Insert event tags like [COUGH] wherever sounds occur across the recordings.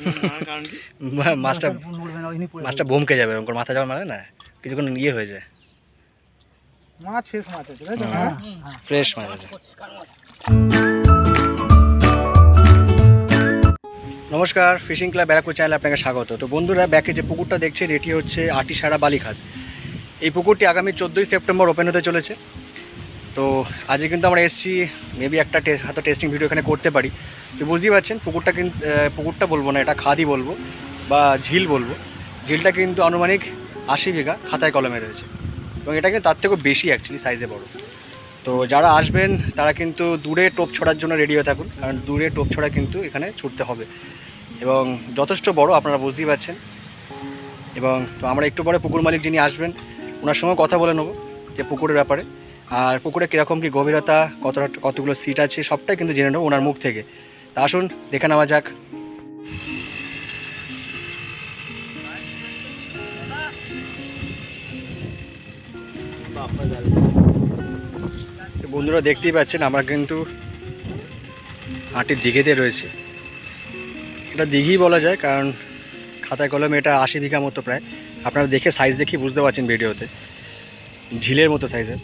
[LAUGHS] মাছটা মাছটা ভমকে যাবে। করে মাথা যাওয়ার মারে না কিছুক্ষণ ইয়ে হয়ে যায়। মাছ ফ্রেশ মাছ আছে তাই তো? হ্যাঁ। ফ্রেশ মাছ আছে। নমস্কার ফিশিং ক্লাব ব্যারাকপুর চ্যানেলে আপনাকে স্বাগত। তো বন্ধুরা ব্যাকে যে পুকুরটা দেখছেন এটি হচ্ছে আটিসারা বালিখাত এই পুকুরটি আগামী চোদ্দোই সেপ্টেম্বর ওপেন হতে চলেছে। তো আজকে কিন্তু আমরা এসেছি মেবি একটা হয়তো টেস্টিং ভিডিও এখানে করতে পারি। তো বুঝতেই পারছেন, পুকুরটা কিন্তু পুকুরটা বলব না, এটা খাদি বলব, বা ঝিল বলব। ঝিলটা কিন্তু আনুমানিক আশি বিঘা খাতায় কলমে রয়েছে। এবং এটা কিন্তু তার থেকেও বেশি অ্যাকচুয়ালি সাইজে বড়। তো যারা আসবেন, তারা কিন্তু দূরে টোপ ছোড়ার জন্য রেডি হয়ে থাকুন, কারণ দূরে টোপ ছড়া কিন্তু এখানে ছুটতে হবে। এবং যথেষ্ট বড়, আপনারা বুঝতেই পারছেন। এবং তো আমরা একটু পরে পুকুর মালিক যিনি আসবেন, ওনার সঙ্গে কথা বলে নেব যে পুকুরের ব্যাপারে। আর পুকুরে কীরকম কী গভীরতা, কতটা, কতগুলো সিট আছে, সবটাই কিন্তু জেনে নেব ওনার মুখ থেকে। তা আসুন, দেখে নেওয়া যাক। বন্ধুরা দেখতেই পাচ্ছেন, আমরা কিন্তু হাঁটির দিঘেতে রয়েছে। এটা দিঘি বলা যায়, কারণ খাতায় কলমে এটা আশি বিঘা মতো প্রায়। আপনারা দেখে সাইজ দেখে বুঝতে পারছেন ভিডিওতে। ঝিলের মতো সাইজের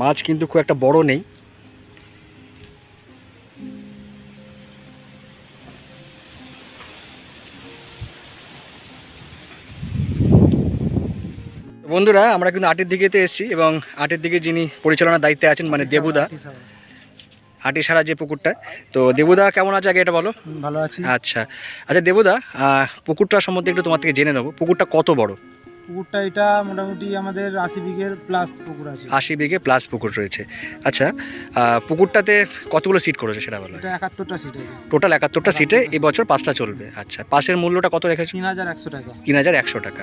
মাছ কিন্তু খুব একটা বড় নেই। বন্ধুরা আমরা কিন্তু আটের দিকেতে এসেছি এবং আটের দিকে যিনি পরিচালনার দায়িত্বে আছেন মানে দেবুদা। আটি সারা যে পুকুরটা। তো দেবুদা কেমন আছে আগে এটা বলো? ভালো আছি। আচ্ছা। আচ্ছা দেবুদা পুকুরটা সম্বন্ধে একটু তোমার থেকে জেনে নেব। পুকুরটা কত বড়? পুকুরটা এটা মোটামুটি আমাদের আশি বিঘের প্লাস পুকুর আছে। আশি বিঘে প্লাস পুকুর রয়েছে। আচ্ছা পুকুরটাতে কতগুলো সিট করেছে সেটা বলো? এটা একাত্তরটা সিট আছে। টোটাল একাত্তরটা সিটে এই বছর পাঁচটা চলবে। আচ্ছা পাশের মূল্যটা কত রেখেছে? তিন হাজার একশো টাকা। তিন হাজার একশো টাকা।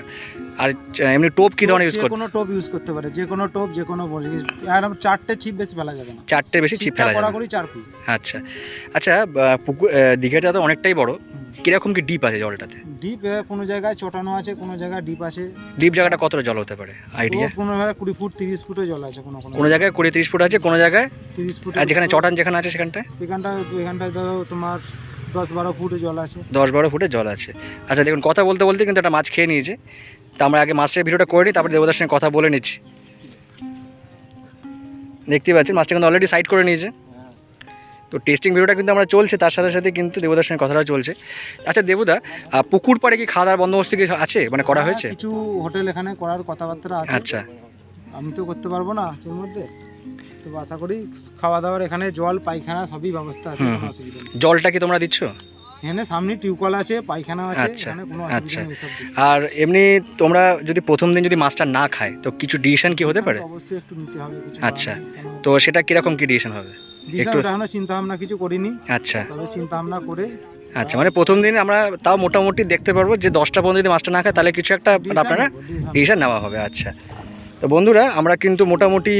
আর এমনি টোপ কী ধরনের ইউজ যে করছে? কোনো টোপ ইউজ করতে পারে। যে কোনো টোপ যে কোনো একদম চারটে ছিপ বেশি ফেলা যাবে না। চারটে বেশি ছিপ ফেলা যাবে চার পিস আচ্ছা। আচ্ছা পুকুর দীঘাটা তো অনেকটাই বড়। কীরকম কি ডিপ আছে জলটাতে? ডিপ কোনো জায়গায় চটানো আছে কোনো জায়গায় ডিপ আছে। ডিপ জায়গাটা কতটা জল হতে পারে? আইডিয়া কোনো জায়গায় কুড়ি ফুট তিরিশ ফুটে জল আছে কোনো কোনো জায়গায় কুড়ি তিরিশ ফুট আছে কোনো জায়গায়? তিরিশ ফুট আর যেখানে চটান যেখানে আছে সেখানটায়? সেখানটা এখানটায় ধরো তোমার দশ বারো ফুটে জল আছে। দশ বারো ফুটের জল আছে। আচ্ছা দেখুন কথা বলতে বলতে কিন্তু একটা মাছ খেয়ে নিয়েছে। তা আমরা আগে মাছের ভিডিওটা করে নিই তারপরে দেবদার সঙ্গে কথা বলে নিচ্ছি। দেখতে পাচ্ছেন মাছটা কিন্তু অলরেডি সাইড করে নিয়েছে। তো টেস্টিং ভিডিওটা কিন্তু আমরা চলছে তার সাথে সাথে কিন্তু দেবদার সঙ্গে কথাটাও চলছে। আচ্ছা দেবদা পুকুর পাড়ে কি খাওয়া দাওয়ার বন্দোবস্ত কি আছে? মানে করা হয়েছে? কিছু হোটেল এখানে করার কথাবার্তা আছে। আচ্ছা। আমি তো করতে পারব না এর মধ্যে। তো আশা করি খাওয়া দাওয়ার এখানে জল পায়খানা সবই ব্যবস্থা আছে অসুবিধা জলটা কি তোমরা দিচ্ছ? এখানে সামনে টিউবওয়েল আছে পায়খানা আছে আচ্ছা, এখানে কোনো আচ্ছা। অসুবিধা নেই আর এমনি তোমরা যদি প্রথম দিন যদি মাছটা না খায় তো কিছু ডিসিশন কি হতে পারে? অবশ্যই একটু নিতে হবে কিছু আচ্ছা। তো সেটা কীরকম কি ডিসিশন হবে? একটু এখনও চিন্তা ভাবনা কিছু করিনি। আচ্ছা। তবে চিন্তা ভাবনা করে আচ্ছা মানে প্রথম দিন আমরা তাও মোটামুটি দেখতে পারব যে দশটা পর্যন্ত যদি মাছটা না খায় তাহলে কিছু একটা আপনারা ডিসিশন নেওয়া হবে আচ্ছা। তো বন্ধুরা আমরা কিন্তু মোটামুটি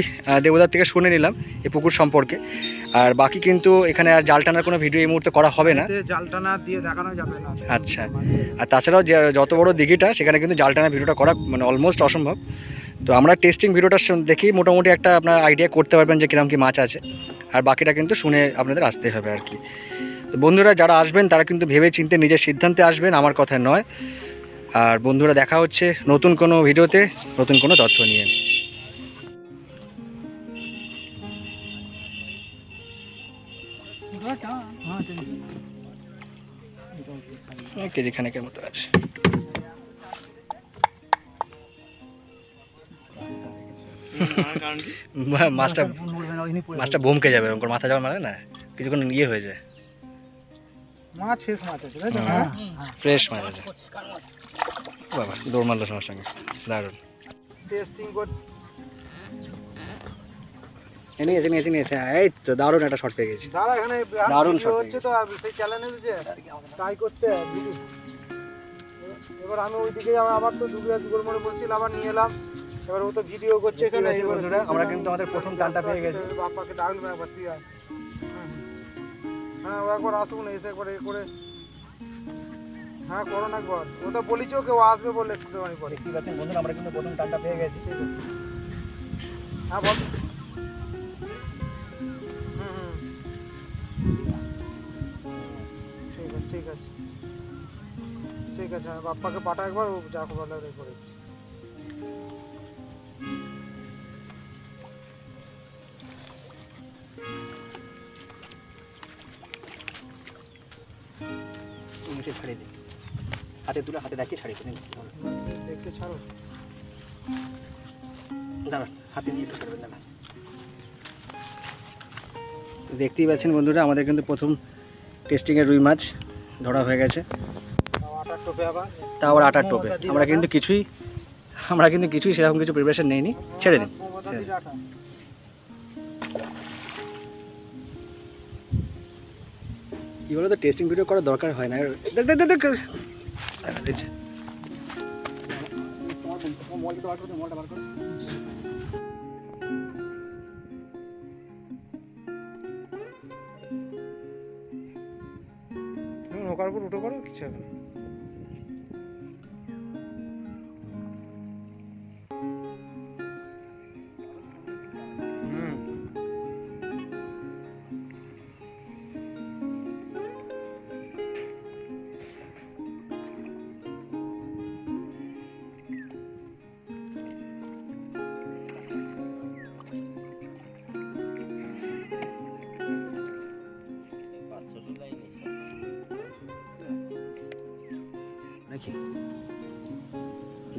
দেবদার থেকে শুনে নিলাম এই পুকুর সম্পর্কে। আর বাকি কিন্তু এখানে আর জাল টানার কোনো ভিডিও এই মুহূর্তে করা হবে না। জাল টানা দিয়ে দেখানো যাবে না। আচ্ছা। আর তাছাড়াও যে যত বড় দিঘিটা সেখানে কিন্তু জাল টানার ভিডিওটা করা মানে অলমোস্ট অসম্ভব। তো আমরা টেস্টিং ভিডিওটা দেখি মোটামুটি একটা আপনার আইডিয়া করতে পারবেন যে কীরকম কি মাছ আছে। আর বাকিটা কিন্তু শুনে আপনাদের আসতে হবে আর কি। তো বন্ধুরা যারা আসবেন তারা কিন্তু ভেবে চিন্তে নিজের সিদ্ধান্তে আসবেন আমার কথা নয়। আর বন্ধুরা দেখা হচ্ছে নতুন কোনো ভিডিওতে নতুন কোনো তথ্য নিয়ে। এক কেজি খানেকের মতো আছে। মাছটা মাছটা ভমকে যাবে এরকম মাথা যাওয়ার মানে না? কিছুক্ষণ ইয়ে হয়ে যায়। মাছ ফ্রেশ মাছ আছে তাই ফ্রেশ মাছ আছে। বাবা দৌড় মারলো সঙ্গে সঙ্গে। দারুণ। টেস্টিং কর। এ নিয়েছে নিয়েছে নিয়েছে এই তো দারুণ একটা শট পেয়ে গেছি। দারুণ ভিডিও হচ্ছে তো আর সেই চ্যালেঞ্জ যে ট্রাই করতে এবার আমি ওইদিকে আবার আবার তো দুবিয়া দুগোল মনে বলছিল আবার নিয়ে এলাম। এবার ও তো ভিডিও করছে এখানে বন্ধুরা, আমরা কিন্তু আমাদের প্রথম টানটা পেয়ে গেছি। বাপ্পাকে ডাকলো না একবার তুই হ্যাঁ, ও একবার আসুক না এসে একবার এ করে হ্যাঁ করো না একবার। ও তো বলিছ কেউ আসবে বলে একটুখানি পরে ঠিক আছে বন্ধুরা আমরা কিন্তু প্রথম টানটা পেয়ে গেছি। হ্যাঁ বল। ঠিক আছে ঠিক আছে। বাপ্পাকে পাঠা একবার ও যা বলে ওটাই করে হাতে তুলে হাতে দেখিয়ে ছাড়িয়ে দিন দেখতে ছাড়ো। দাঁড়ান হাতে নিয়ে একটু ছাড়বেন দাঁড়ান। দেখতেই পাচ্ছেন বন্ধুরা আমাদের কিন্তু প্রথম টেস্টিংয়ের রুই মাছ ধরা হয়ে গেছে। তাও আটার টোপে তা আবার আটার টোপে। আমরা কিন্তু কিছুই আমরা কিন্তু কিছুই সেরকম কিছু প্রিপারেশন নেইনি। ছেড়ে দিন। ছেড়ে কি বলো তো টেস্টিং ভিডিও করার দরকার হয় না। দেখ দেখ দেখ। নৌকার উপর উঠে পড়ো কিছু হবে না।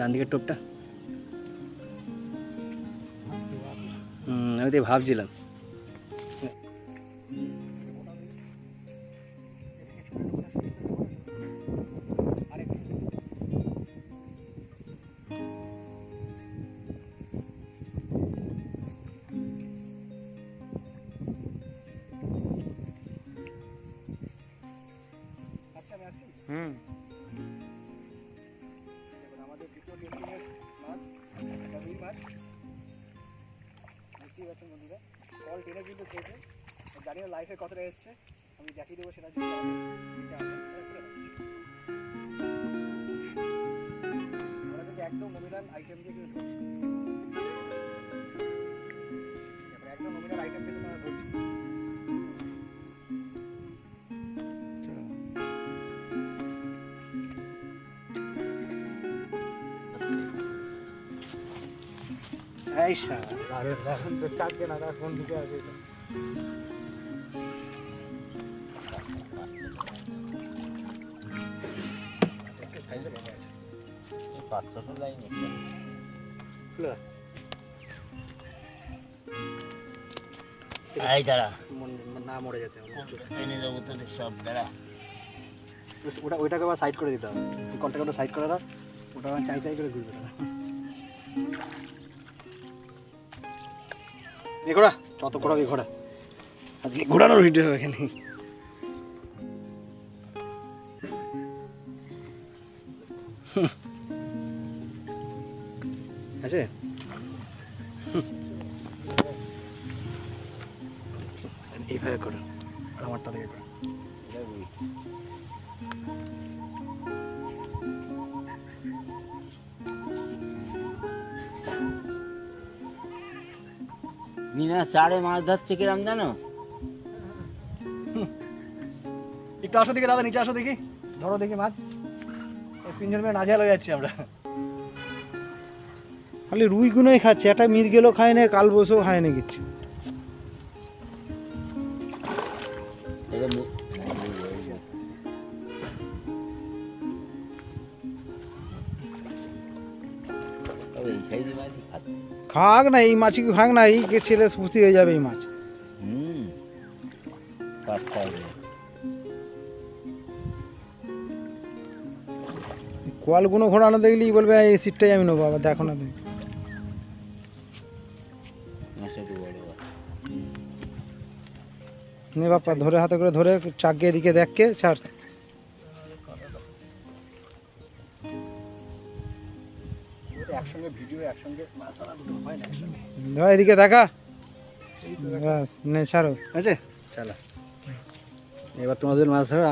ডান দিকের টোপটা। আমি তো ভাবছিলাম। আরে এখন তো চাকবে না তার ফোন ঢুকে আছে। লাইন এই দাঁড়া। না মরে যেতে। এনে তোদের সব দাঁড়া। ওটা ওইটাকে আবার সাইড করে দিতে হবে। কন্টাক্ট ওটা সাইড করে দাও। ওটা আবার চাই চাই করে ঘুরবে। তারা এ ঘোড়া যত ঘোড়াবি ঘোড়া আজকে ঘোরানোর ভিডিও হবে এখানে। আছে? এইভাবে করো, আর আমারটা থেকে করো। মিনা চারে মাছ ধরছে কিরাম জানো? একটু আসো দেখি দাদা নিচে আসো দেখি। ধরো দেখি মাছ। তিনজন মেয়ে নাজেহাল হয়ে যাচ্ছি আমরা। খালি রুই গুনোই খাচ্ছে একটা মির্গেলও খায় না কাল বসেও খায় না কিচ্ছু। খাক না এই মাছই খাক না এই কে ছেলে সুস্থি হয়ে যাবে এই মাছ। হুম কোয়ালগুলো ঘোরানো দেখলেই বলবে এই সিটটাই আমি নেব আবার দেখো না তুমি। নে বাপ্পা ধরে হাতে করে ধরে চাকে এদিকে দেখকে ছাড়। একসঙ্গে ভিডিও একসঙ্গে মাছ ধরা দুটো হয় না একসঙ্গে। এদিকে দেখা। ব্যাস নে ছাড়ো আছে? চলো। এবার তোমাদের মাছ ধরো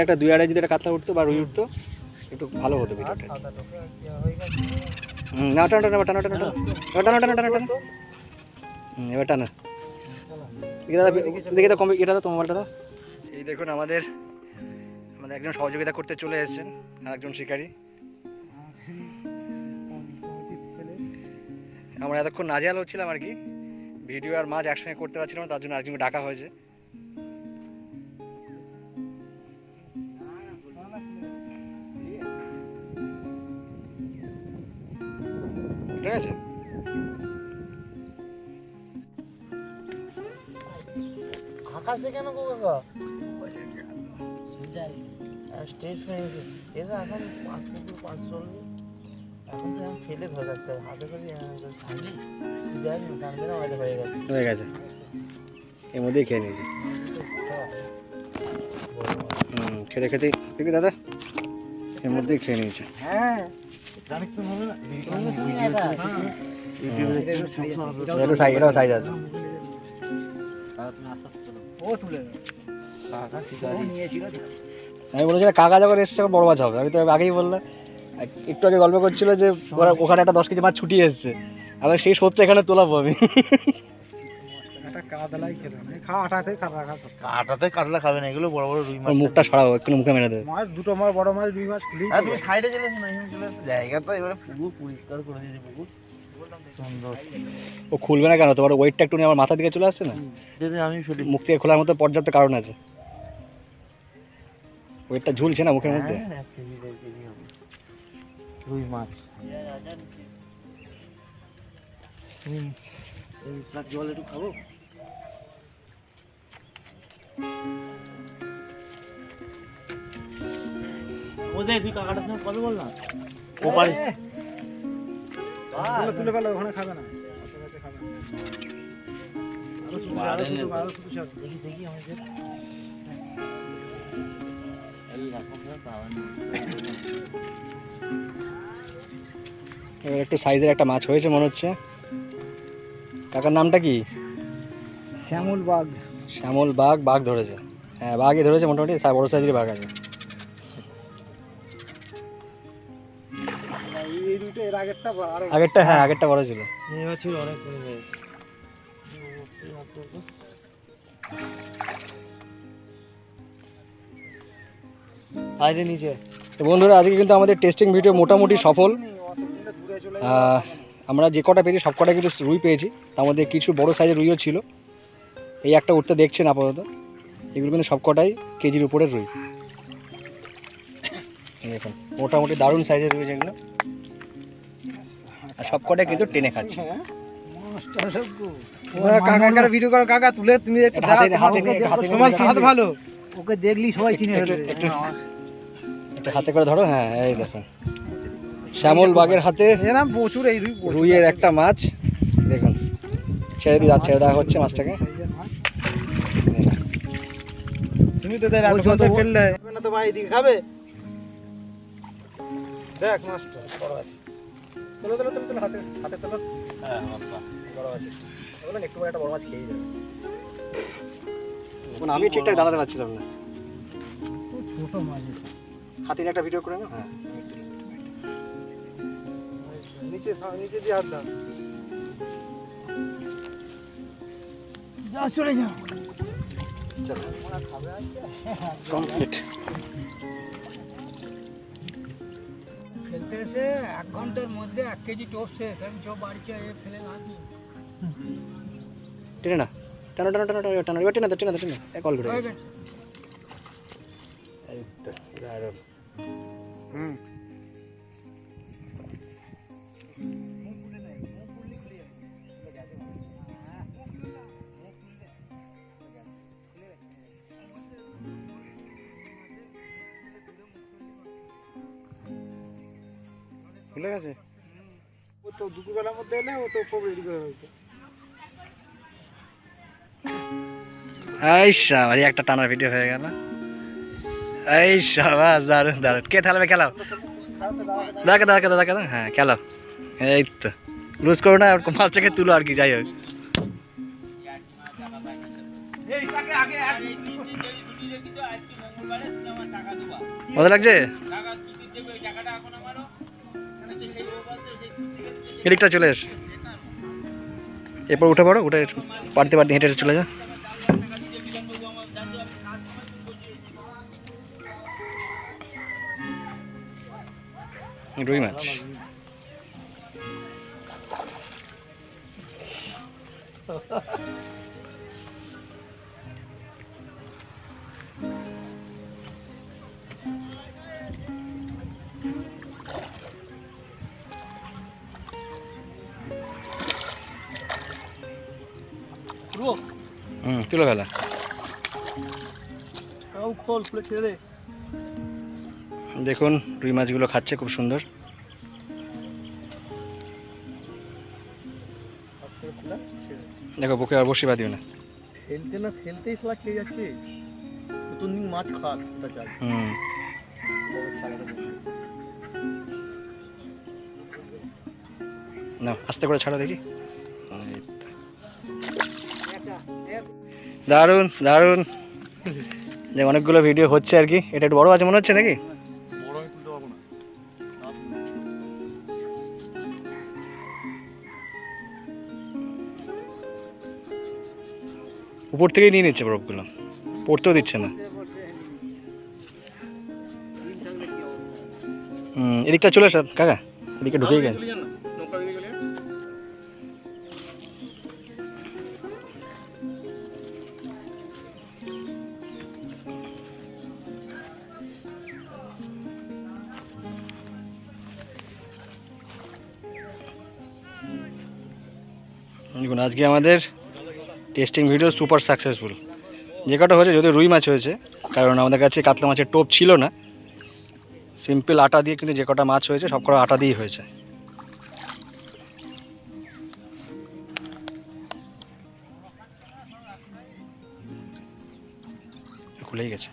একটা দুই আড়াই যদি একটা কাতলা উঠতো বা রুই উঠতো একটু ভালো হতো ভিডিওটা সাদা লোকে হুম না টানা টানা টানা টানা টানা। এবার টানা টানা টানা টানা। হুম এবার টানা। দেখি দাদা দেখি দাদা কমে এটা তোমার মোবাইলটা দাও। এই দেখুন আমাদের আমাদের একজন সহযোগিতা করতে চলে এসেছেন আর একজন শিকারী। আমরা এতক্ষণ নাজেহাল হচ্ছিলাম আর কি। ভিডিও আর মাছ একসঙ্গে করতে পারছিলাম না, তার জন্য আরেকজনকে ডাকা হয়েছে। ঠিক আছে। আকাশে কেন কাকা? স্টেট ফ্রেন্ড এদের এখন পাঁচ কেজি পাঁচ চল্লিশ। এখন তো এখন ফেলে ধরে রাখতে হবে। হাতে করে না হয়ে গেছে। হয়ে গেছে। এর মধ্যেই খেয়ে নিয়েছি হুম খেতে খেতে। দাদা। এর মধ্যেই খেয়ে নিয়েছে। হ্যাঁ। হবে না সাইজ আছে। ও তুলে আমি বলেছিলাম কাকা যখন এসছে তখন বড় মাছ হবে। আমি তো আগেই বললাম একটু আগে গল্প করছিল যে ওখানে একটা দশ কেজি মাছ ছুটি এসছে। আবার সেই সত্যি এখানে তোলাবো আমি। খা আটাতে কাতলা খাবে না এগুলো বড় বড় রুই মাছ মুখটা একটু মুখে মেরে দেবে মাছ দুটো মাছ বড় মাছ দুই মাছ খুলি তুমি সাইডে চলে না চলে জায়গা তো এবারে পুকুর পরিষ্কার করে দিয়েছে পুকুর সুন্দর ও খুলবে না কেন তোমার ওয়েটটা একটু আমার মাথা দিকে চলে আসছে না যদি আমি ফেলি মুখ থেকে খোলার মতো পর্যাপ্ত কারণ আছে ওয়েটটা ঝুলছে না মুখের মধ্যে হ্যাঁ, রুই মাছ এই প্লাস জল একটু খাব ও যে তুই কাকাটার সঙ্গে কবে বল না। ও পারি। তুলে ফেলো ওখানে খাবে না। দেখি দেখি আমাদের। এবার একটু সাইজের একটা মাছ হয়েছে মনে হচ্ছে। কাকার নামটা কি? শ্যামল বাঘ শ্যামল বাঘ বাঘ ধরেছে। হ্যাঁ বাঘই ধরেছে মোটামুটি বড় সাইজের বাঘ আছে। আগেরটা বা- আরও আগেরটা হ্যাঁ আগেরটা বড় ছিল। অনেক হয়েছে নিচে। বন্ধুরা আজকে কিন্তু আমাদের টেস্টিং ভিডিও মোটামুটি সফল। আমরা যে কটা পেয়েছি সব কটা কিন্তু রুই পেয়েছি। তার মধ্যে কিছু বড় সাইজের রুইও ছিল। এই একটা উঠতে দেখছেন আপাতত? এগুলো কিন্তু সব কটাই কেজির উপরে রুই। দেখুন মোটামুটি দারুণ সাইজের রুই যেগুলো। আর সব কটাই কিন্তু টেনে খাচ্ছে। কাকা ভিডিও করো কাকা তুলে তুমি একটু হাতে- হাতে তোমার হাতে দেখো, নিয়ে তোমার দেখো। স্বাদ ভালো। ওকে দেখলি সবাই চিনে একটু- হাতে করে ধরো হ্যাঁ এই দেখুন শ্যামল বাগের হাতে এরম প্রচুর এই রুইয়ের একটা মাছ। দেখুন ছেড়ে দিয়ে ছেড়ে দেওয়া হচ্ছে মাছটাকে। সাইজের মাছ। তুমি তো দেখ কত ফেললে? না তো ভাই দিকে খাবে? দেখ মাছটা বড় আছে। তোলো তোলো তোলো হাতে হাতে তোলো বড় আছে। বললেন একটু একটা বড় মাছ খেয়ে যাবে। আমি ঠিকঠাক দাঁড়াতে পারছিলাম না। ছোট মাছ এসে। হাতে একটা ভিডিও করে না হ্যাঁ নিচে সা- নিচে দিয়ে হাত দাও। যাও চলে যাও। চলো কমপ্লিট। ফেলতে এসে এক ঘণ্টার মধ্যে এক কেজি টোপ শেষ। আমি সব বাড়ি চলে ফেলে না নেই। টেনে না। টানো টানো টানো টানো টানো। এবার টেনে দে টেনে দে টেনে এক কল ঘুরে ভুলে গেছে ও তো দুপুরবেলার মধ্যে এলে ও তো খুব রেডি করে হইতো এই সাবারি একটা টানার ভিডিও হয়ে গেল এই সাবাস দারুণ দারুণ কে খেলাবে খেলাও দাঁড়া দাঁড়া দাঁড়া দাঁড়া হ্যাঁ খেলাও এই তো লুজ করো না আর মাছটাকে তুলো আর কি যাই হোক মজা লাগছে এদিকটা চলে এস এরপর উঠে পড়ো উঠে পারতে পারতে হেঁটে চলে যা। রুই মাছ। হুম। তুলো ফেলা। খোল খুলে ছেড়ে দে। দেখুন রুই মাছগুলো খাচ্ছে খুব সুন্দর। দেখো বুকে আর বসি বাদিও না। ফেলতে না ফেলতেই শালা খেয়ে যাচ্ছে। নতুন দিন মাছ খাক ওটা হুম। না আস্তে করে ছাড়ো দেখি। দারুণ দারুণ। যে অনেকগুলো ভিডিও হচ্ছে আর কি। এটা একটু বড় আছে মনে হচ্ছে নাকি? উপর থেকেই নিয়ে নিচ্ছে বরফগুলো পড়তেও দিচ্ছে না। হুম, এদিকটা চলে আসা, কাকা, এদিকে ঢুকেই গেছে। দেখুন, আজকে আমাদের টেস্টিং ভিডিও সুপার সাকসেসফুল যে কটা হয়েছে যদি রুই মাছ হয়েছে, কারণ আমাদের কাছে কাতলা মাছের টোপ ছিল না। সিম্পল আটা দিয়ে কিন্তু যে কটা মাছ হয়েছে সব কটা আটা দিয়েই হয়েছে। খুলেই গেছে।